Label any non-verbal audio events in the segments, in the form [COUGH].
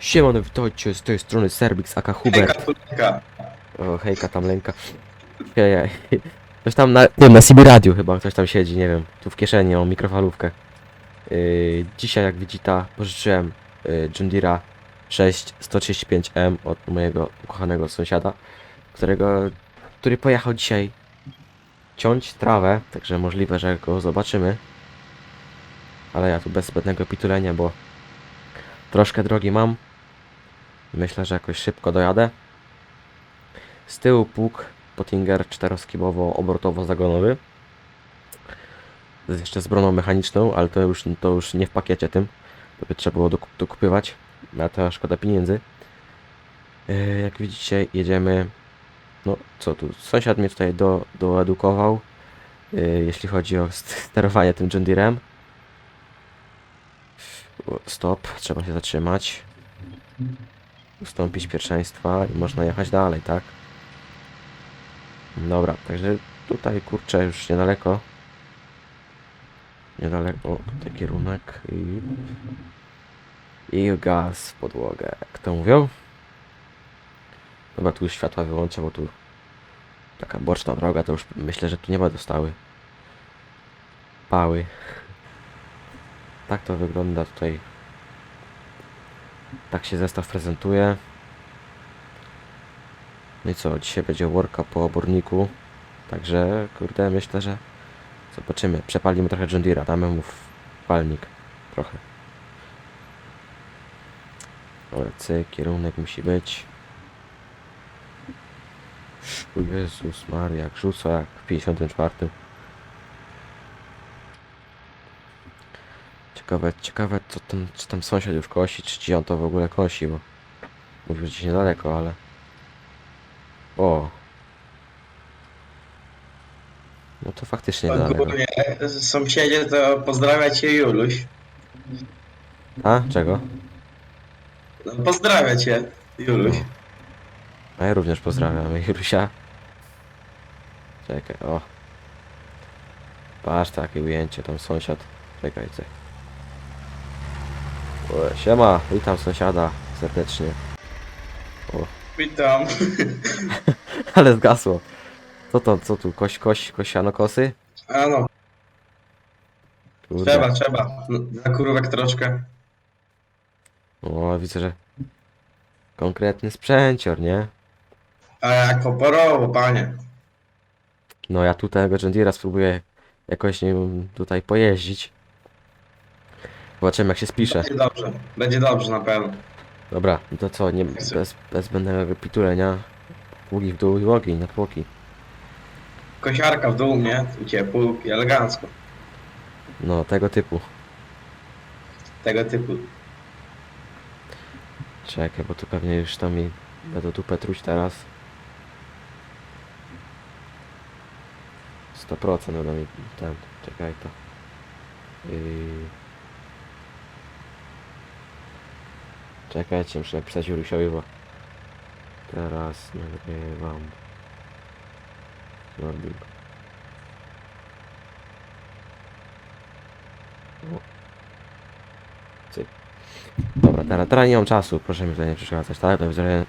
Siemano, witajcie z tej strony Serbix, aka Hubert. Katolika. O, hejka tam lęka. Ejej. Ktoś tam na, nie na CB Radio chyba ktoś tam siedzi, nie wiem. Tu w kieszeni mam mikrofalówkę. Yy, dzisiaj jak widzicie, pożyczyłem yy, John Deere'a 6135M od mojego ukochanego sąsiada, którego, który pojechał dzisiaj ciąć trawę, także możliwe, że go zobaczymy. Ale ja tu bez zbędnego pitulenia, bo troszkę drogi mam. Myślę, że jakoś szybko dojadę. Z tyłu pług Pottinger czteroskibowo-obrotowo-zagonowy. Jeszcze z broną mechaniczną, ale to już, to już nie w pakiecie tym. To by trzeba było dokup- dokupywać. Na to szkoda pieniędzy. Yy, Jak widzicie, jedziemy. No co tu? Sąsiad mnie tutaj do, doedukował. Yy, jeśli chodzi o st- sterowanie tym John Stop, trzeba się zatrzymać. Ustąpić pierwszeństwa i można jechać dalej, tak? Dobra, także tutaj kurczę już niedaleko. Niedaleko, tutaj kierunek i... I gaz w podłogę, jak to mówią. Dobra, tu już światła wyłączę, bo tu taka boczna droga, to już myślę, że tu nie będą stały pały. Tak to wygląda tutaj. Tak się zestaw prezentuje. No i co, dzisiaj będzie worka po oborniku. Także, kurde, myślę, że zobaczymy. Przepalimy trochę John damy mu palnik trochę. Dobra, kierunek musi być. O Jezus Maria, jak rzuca jak w 54. Ciekawe, ciekawe co tam, czy tam sąsiad już kosi, czy ci on to w ogóle kosi, bo mówił, gdzieś niedaleko, ale... O! No to faktycznie niedaleko. Ogólnie sąsiedzie to pozdrawia cię Juluś. A? Czego? No, Pozdrawia cię Juluś. A ja również pozdrawiam [LAUGHS] Jurusia. Czekaj, o. Patrz takie ujęcie, tam sąsiad. Czekaj, czekaj. O, siema, witam sąsiada serdecznie. Witam. [LAUGHS] Ale zgasło. Co to, co tu, koś, koś, kosiano kosy? A no, Kurde. trzeba, trzeba. Na kurówek troszkę. O, widzę, że konkretny sprzęcior, nie? A jak oporowo, panie. No ja tutaj tego John Deere'a spróbuję jakoś nie wiem, tutaj pojeździć. Zobaczymy jak się spisze. Będzie dobrze. Będzie dobrze na pewno. Dobra, no to co, nie, bez, bez zbędnego pitulenia. Pługi w dół i ogień na tłoki. Kosiarka w dół, nie? Tu ciepło i elegancko. No, tego typu. Tego typu. Czekaj, bo tu pewnie już tam mi będą dupę truć teraz. 100% będą mi ten, czekaj to. Yy... Czekajcie, muszę napisać Jurusiowi, bo teraz nagrywam. Nordic. Dobra, teraz, teraz nie mam czasu, proszę mi tutaj nie przeszkadzać, tak?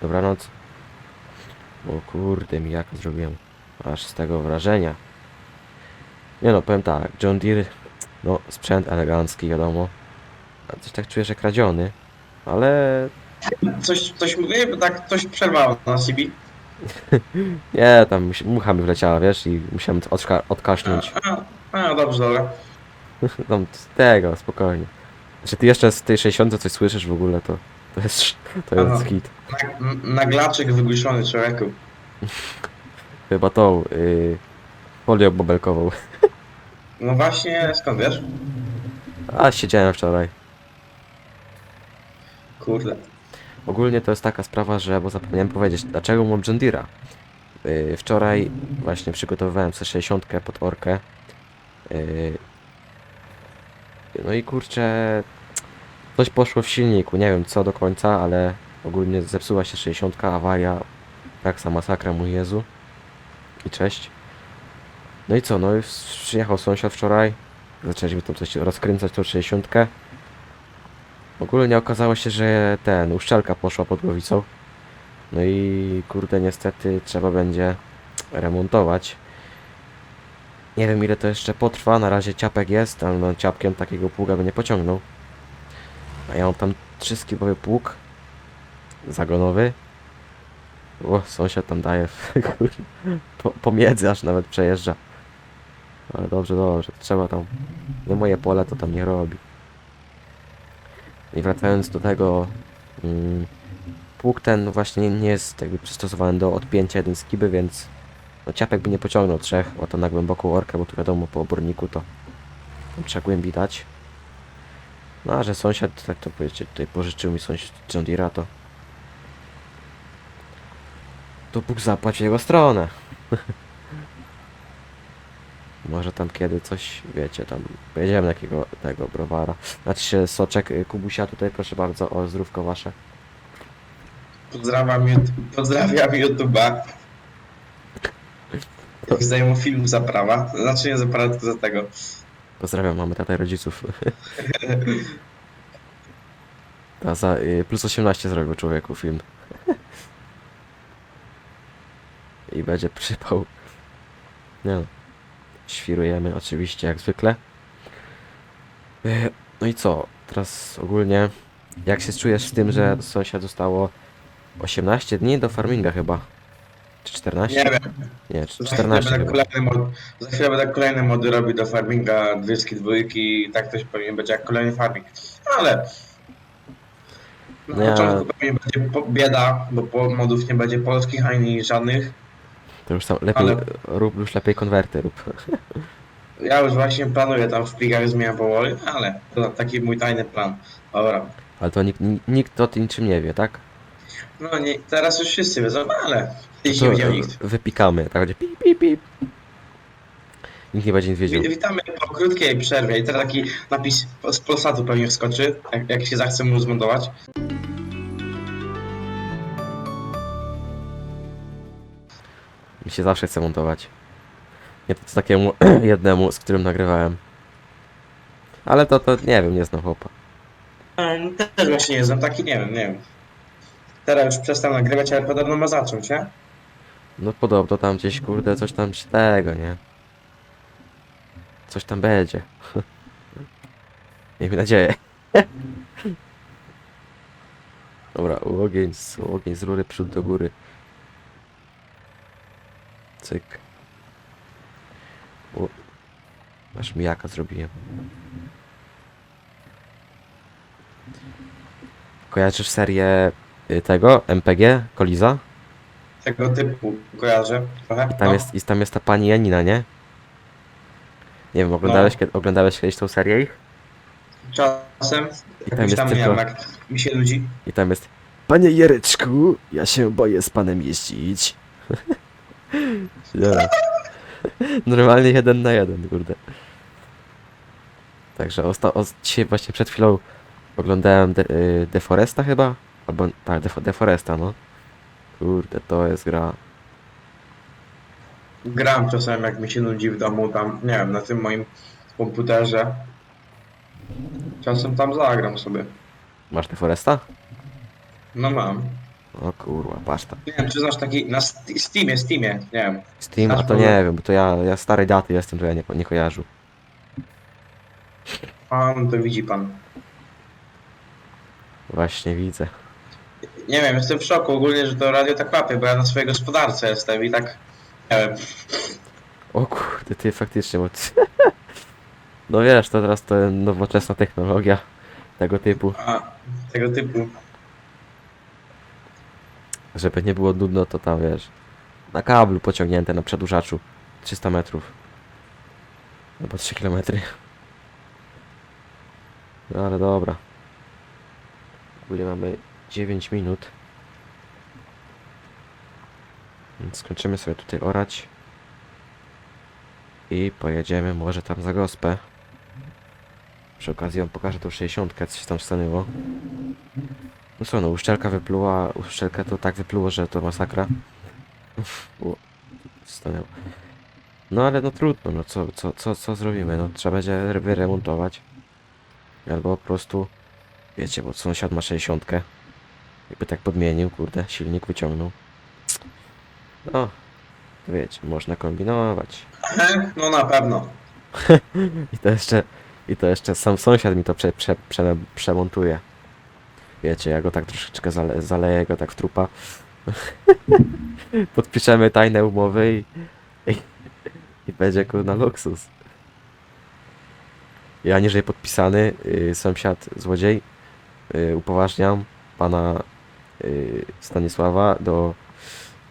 Dobranoc. O kurde, mi jak zrobiłem aż z tego wrażenia. Nie no, powiem tak, John Deere, no sprzęt elegancki, wiadomo. A coś tak czuję, że kradziony, ale Coś, coś mówię, bo tak coś przerwało na CB. [LAUGHS] nie, tam mucha mi wleciała, wiesz, i musiałem odka odkaszlnąć. A, a, dobrze, dobra. Tam [LAUGHS] z tego, spokojnie. Znaczy ty jeszcze z tej 60 coś słyszysz w ogóle, to, to jest, to jest Aha. hit. Na, naglaczek wygłuszony człowieku. [LAUGHS] Chyba tą, yy, folią bobelkową. No właśnie, skąd wiesz? A, siedziałem wczoraj. Kurde. Ogólnie to jest taka sprawa, że, bo zapomniałem powiedzieć, dlaczego mam John Deere'a. Yy, wczoraj właśnie przygotowywałem sobie 60 pod orkę. Yy, no i kurczę, coś poszło w silniku, nie wiem co do końca, ale ogólnie zepsuła się 60, awaria, sama masakra, mój Jezu. I cześć. No i co, no i przyjechał sąsiad wczoraj, zaczęliśmy tam coś rozkręcać tą 60. Ogólnie okazało się, że ten, uszczelka poszła pod głowicą. No i kurde, niestety trzeba będzie remontować. Nie wiem ile to jeszcze potrwa, na razie ciapek jest, ale no ciapkiem takiego pługa by nie pociągnął. A ja mam tam trzyskibowy pług zagonowy. O, sąsiad tam daje [LAUGHS] po, pomiędzy aż nawet przejeżdża. Ale dobrze, dobrze, trzeba tam. Nie moje pole to tam nie robi. I wracając do tego, mm, pług ten właśnie nie jest jakby przystosowany do odpięcia jeden skiby, więc no ciapek by nie pociągnął trzech, o to na głęboką orkę, bo tu wiadomo po oborniku to trzeba głębi dać. No a że sąsiad, tak to powiedzieć, tutaj pożyczył mi sąsiad John Deere'a, to to Bóg zapłać w jego stronę. [LAUGHS] Może tam kiedy coś, wiecie, tam pojedziemy na jakiego tego browara. Znaczy się soczek y, Kubusia tutaj, proszę bardzo, o zdrówko wasze. Pozdrawiam, YouTube, pozdrawiam YouTube'a. Jak zdejmą film za prawa. Znaczy nie za prawa, tylko za tego. Pozdrawiam mamy tatę rodziców. [LAUGHS] Ta za y, plus 18 zrobił człowieku film. [LAUGHS] I będzie przypał. Nie no. Świrujemy oczywiście jak zwykle. Y, No i co? Teraz ogólnie jak się czujesz z tym, że sąsiad zostało 18 dni do farminga chyba? Czy 14? Nie wiem. Nie, czy Za chwilę 14 będę kolejny mod, za chwilę będę kolejne mody robić do farminga, dwójki, dwójki i tak też pewnie będzie jak kolejny farming. Ale na Nie. początku pewnie będzie bieda, bo po modów nie będzie polskich ani żadnych. To już tam lepiej, Ale- rób już lepiej konwerty rób. Ja już właśnie planuję tam w plikach zmian powoli, ale to taki mój tajny plan. Dobra. Ale to nikt, nikt, o tym niczym nie wie, tak? No nie, teraz już wszyscy wiedzą, ale kiedyś To nie wiedział nikt. wypikamy, tak będzie pip, pip, pip. Nikt nie będzie nic wiedział. Wit- Witamy po krótkiej przerwie i teraz taki napis z Polsatu pewnie wskoczy, jak, jak się zachce mu zmontować. Mi się zawsze chce montować. Nie to takiemu [CLEARS THROAT] jednemu, z którym nagrywałem. Ale to, to nie wiem, nie znam chłopa. E, Też właśnie nie znam, taki nie wiem, nie wiem. Teraz już przestał nagrywać, ale podobno ma zacząć, nie? No podobno tam gdzieś, kurde, coś tam z tego, nie? Coś tam będzie. [LAUGHS] Miejmy nadzieję. [LAUGHS] Dobra, ogień z, ogień z rury przód do góry. Cyk. O, aż mijaka zrobiłem. Kojarzysz serię y, tego, MPG, Koliza? Tego typu kojarzę trochę. I tam, no. jest, I tam jest ta pani Janina, nie? Nie wiem, oglądałeś, kiedy, oglądałeś kiedyś tą serię ich? Czasem, I tam jest tam, tylko... jak mi się nudzi. I tam jest Panie Jereczku, ja się boję z panem jeździć. [LAUGHS] Nie. Normalnie jeden na jeden, kurde. Także osta- o, dzisiaj właśnie przed chwilą oglądałem De, y, Deforesta chyba? Albo tak, Defo- Deforesta, no. Kurde, to jest gra. Gram czasem, jak mi się nudzi w domu, tam, nie wiem, na tym moim komputerze. Czasem tam zagram sobie. Masz Deforesta? No mam. O kurwa, paszta. Nie wiem, czy znasz taki na St- Steamie, Steamie, nie wiem. Steam, a to nie wiem, bo to ja, ja starej daty jestem, to ja nie, nie kojarzę. Pan, to widzi pan. Właśnie widzę. Nie wiem, jestem w szoku ogólnie, że to radio tak łapie, bo ja na swojej gospodarce jestem i tak, nie wiem, O kurde, ty faktycznie, bo ty... [LAUGHS] No wiesz, to teraz to nowoczesna technologia tego typu. a, tego typu. Żeby nie było nudno, to tam wiesz, na kablu pociągnięte na przedłużaczu 300 metrów. Albo 3 km. No ale dobra. Ogólnie mamy 9 minut. Skończymy sobie tutaj orać. I pojedziemy może tam za gospę. Przy okazji wam pokażę tą 60, co się tam stanęło. No co, no uszczelka wypluła, uszczelka to tak wypluło, że to masakra. Stanęło. No ale no trudno, no co, co, co, co zrobimy? No trzeba będzie wyremontować. Albo po prostu Wiecie, bo sąsiad ma 60. Jakby tak podmienił, kurde, silnik wyciągnął. No, wiecie, można kombinować. No na pewno. [LAUGHS] I to jeszcze, i to jeszcze sam sąsiad mi to prze, prze, prze, przemontuje. Wiecie, ja go tak troszeczkę zale, zaleję go tak w trupa. [LAUGHS] Podpiszemy tajne umowy i, i, i będzie luksus. Ja niżej podpisany, y, sąsiad złodziej, y, upoważniam pana y, Stanisława do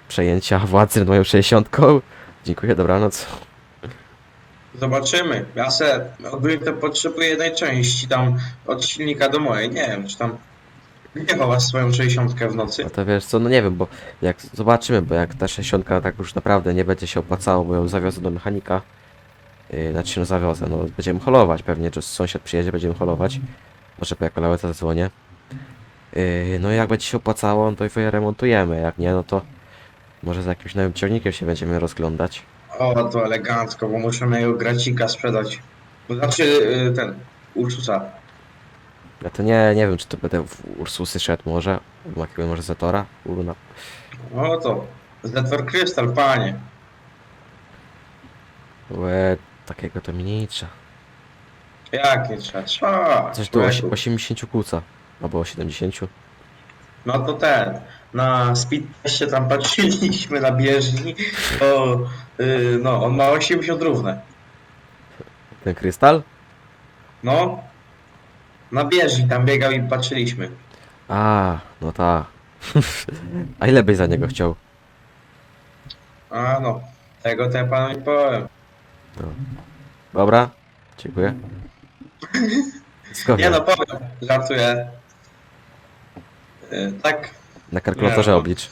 przejęcia władzy nad moją 60. Dziękuję, dobranoc. Zobaczymy. Ja se ogólnie to potrzebuję jednej części tam od silnika do mojej. Nie wiem, czy tam nie chowasz swoją 60 w nocy. No to wiesz co, no nie wiem, bo jak zobaczymy, bo jak ta 60 tak już naprawdę nie będzie się opłacało, bo ją zawiozę do mechanika, yy, znaczy się no zawiozę, no będziemy holować pewnie, że sąsiad przyjedzie, będziemy holować, może po jako lałeta zadzwonię. Yy, no i jak będzie się opłacało, no to je remontujemy, jak nie, no to może za jakimś nowym ciągnikiem się będziemy rozglądać. O, to elegancko, bo muszę mojego gracika sprzedać. Znaczy y, ten, Ursusa. Ja to nie, nie wiem, czy to będę w Ursusy szedł może, albo może Zetora, Urna. O to, Zetor Krystal, panie. Łe, takiego to mi nie liczę. Jak nie trzeba? Trzeba. Coś do człowieku. osi- 80 kłóca, albo 70. No to ten, na speed tam patrzyliśmy na bieżni, to y, no, on ma 80 równe. Ten krystal? No, na bieżni tam biegał i patrzyliśmy. A, no tak. [LAUGHS] A ile byś za niego chciał? A no, tego to ja panu nie powiem. Dobra, dziękuję. Nie no, powiem, żartuję. Y, tak, Na kalkulatorze nie, no. oblicz.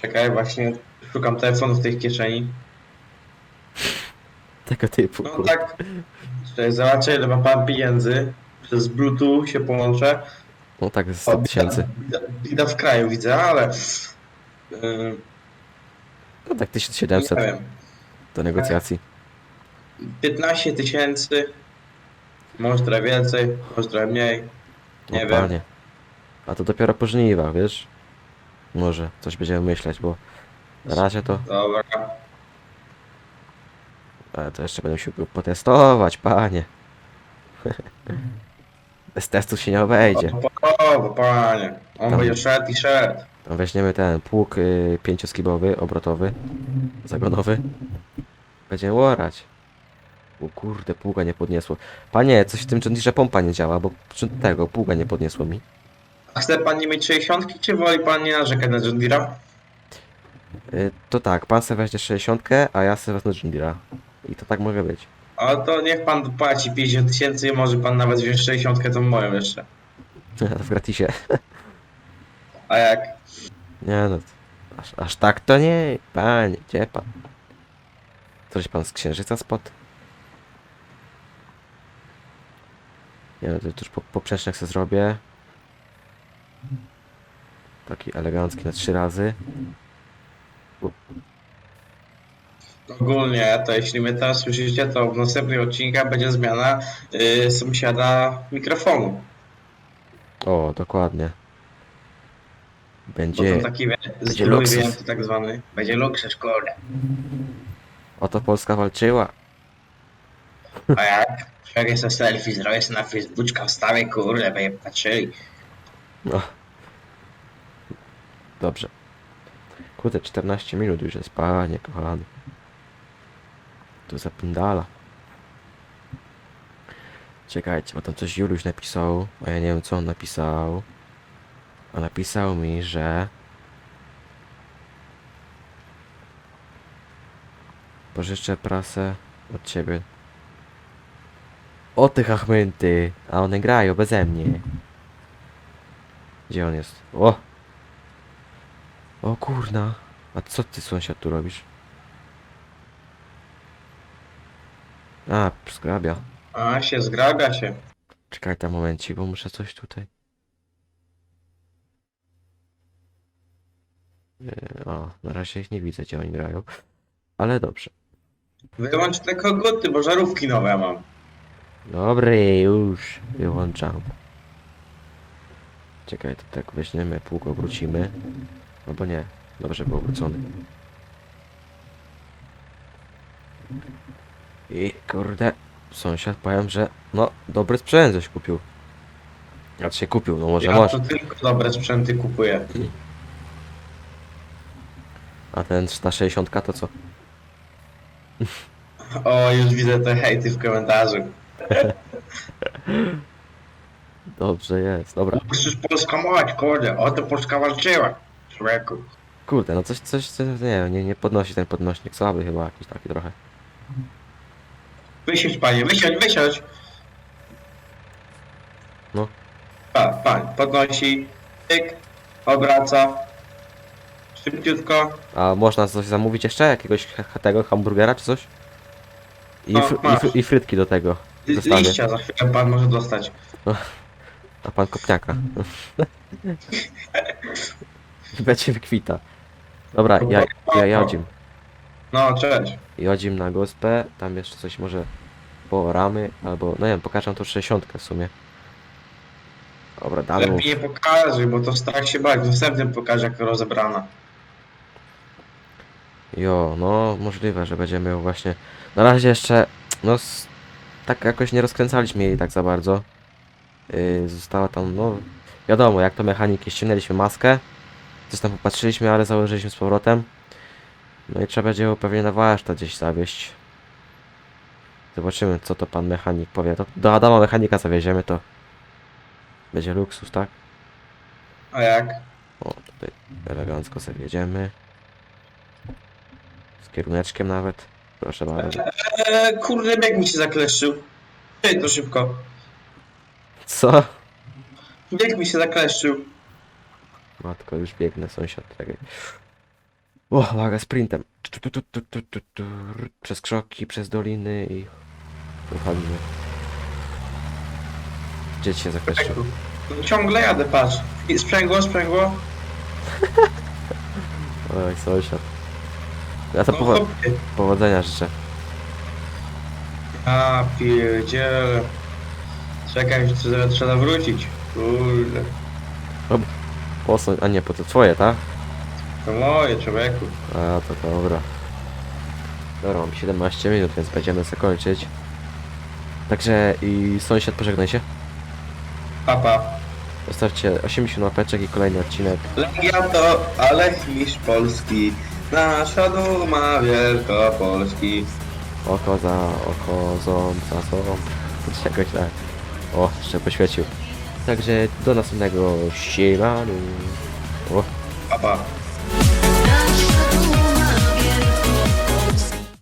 czekaj, właśnie szukam telefonu w tej kieszeni. [LAUGHS] Tego typu. No kur- tak, czekaj, zobaczę ile ma pan pieniędzy. Przez Bluetooth się połączę. No tak, ze 100 tysięcy. Bida, w kraju widzę, ale... Yy, No tak, nie 1700 wiem. do negocjacji. 15 tysięcy. Może trochę więcej, może trochę mniej. No Nie wiem. panie. A to dopiero po żniwach, wiesz? Może coś będziemy myśleć, bo na razie to... Dobra. Ale to jeszcze będę musiał potestować, panie. [LAUGHS] Bez testu się nie obejdzie. O, o, panie. On Tam- będzie szedł i szedł. Tam weźmiemy ten pług y, pięcioskibowy, obrotowy, zagonowy. Będziemy łorać. O kurde, pługa nie podniosło. Panie, coś w tym John Deere pompa nie działa, bo przy- tego pługa nie podniosło mi. A chce pan nie mieć 60, czy woli pan nie narzekać na John Deere'a? Y, to tak, pan se weźmie 60, a ja se wezmę John Deere'a. I to tak może być. A to niech pan płaci 50 tysięcy i może pan nawet wziąć 60 tą moją jeszcze. [LAUGHS] w gratisie. [LAUGHS] A jak? Nie no, aż, aż tak to nie, panie, gdzie pan? Coś pan z księżyca spod? Nie no, to już po, sobie zrobię. Taki elegancki na trzy razy. Ogólnie, to jeśli mnie teraz słyszycie, to w następnych odcinkach będzie zmiana yy, sąsiada mikrofonu. O, dokładnie. Bo Będzie, to taki wie, będzie zdrój luksus. wyjęty tak zwany. Będzie luksus, kurde. o to Polska walczyła. A jak? Jak sobie selfie zrobię sobie na Facebooka, wstawię, kurde, będzie patrzyli. No. Dobrze. Kurde, 14 minut już jest, panie kochany. Tu zapindala. Czekajcie, bo tam coś Juliusz napisał, a ja nie wiem co on napisał. A napisał mi, że... Pożyczę prasę od ciebie. O tych achmęty! A one grają beze mnie. Gdzie on jest? O! O kurna! A co ty sąsiad tu robisz? A, zgrabia. A się zgrabia się. Czekaj tam momencik, bo muszę coś tutaj. Yy, O, na razie ich nie widzę, gdzie oni grają. Ale dobrze. Wyłącz te koguty, bo żarówki nowe mam. Dobry, już wyłączam. Czekaj, to tak weźmiemy, pług obrócimy. Albo nie, dobrze był obrócony. I kurde, sąsiad powiem, że no dobry sprzęt coś kupił. A się kupił, no może Ja może. to tylko dobre sprzęty kupuję. A ten ta 60 to co? O, już widzę te hejty w komentarzu. [LAUGHS] Dobrze jest, dobra. Musisz Polska mać, kurde, o to Polska walczyła. Człowieku. Kurde, no coś, coś, coś nie, nie, nie podnosi ten podnośnik, słaby chyba jakiś taki trochę. Wysiądź panie, wysiądź, wysiądź. No. Pa, pan, podnosi, tyk, obraca. Szybciutko. A można coś zamówić jeszcze? Jakiegoś ha- tego hamburgera czy coś? I, No, fr- i, masz. fr- I frytki do tego. Li- Zostawię. Liścia za chwilę pan może dostać. A pan kopniaka. [LAUGHS] Będzie wykwita. Dobra, ja, ja jodzim. No, cześć. Jodzim na gospę, tam jeszcze coś może po ramy, albo, no nie wiem, pokażę tą 60 w sumie. Dobra, damy mu. Lepiej nie pokażę, bo to strach się bać. W następnym pokażę, jak to rozebrana. Jo, no możliwe, że będziemy ją właśnie. Na razie jeszcze, no s- tak jakoś nie rozkręcaliśmy jej tak za bardzo. Yy, została tam, no wiadomo, jak to mechaniki, ściągnęliśmy maskę, coś tam popatrzyliśmy, ale założyliśmy z powrotem. No i trzeba będzie ją pewnie na warsztat gdzieś zawieźć. Zobaczymy, co to pan mechanik powie. To do Adama mechanika zawieziemy, to będzie luksus, tak? A jak? O, tutaj elegancko sobie jedziemy. Z kieruneczkiem nawet. Proszę bardzo. Eee, kurde, bieg mi się zakleszczył. Ej, to szybko. Co? Bieg mi się zakleszczył. Matko, już biegnę, sąsiad. Czekaj. O, uwaga, sprintem. Przez krzoki, przez doliny i... Wychodzimy. Gdzie ci się zakleszczył? No, ciągle jadę, patrz. I sprzęgło, sprzęgło. [LAUGHS] Oj, sąsiad. Ja to No, powo hopie. powodzenia życzę. A pierdziele. Czekaj, trzeba, trzeba wrócić. Kurde. Posuń, a nie, po to twoje, tak? To moje, człowieku. A, to dobra. Dobra, mam 17 minut, więc będziemy zakończyć. Także i sąsiad, pożegnaj się. Papa. Zostawcie 80 łapeczek i kolejny odcinek. Legia to, ale mistrz Polski. Nasza duma Wielkopolski. Oko za oko, ząb za ząb. Czegoś tak. O, jeszcze poświecił. Także do następnego siemanu. O. Papa.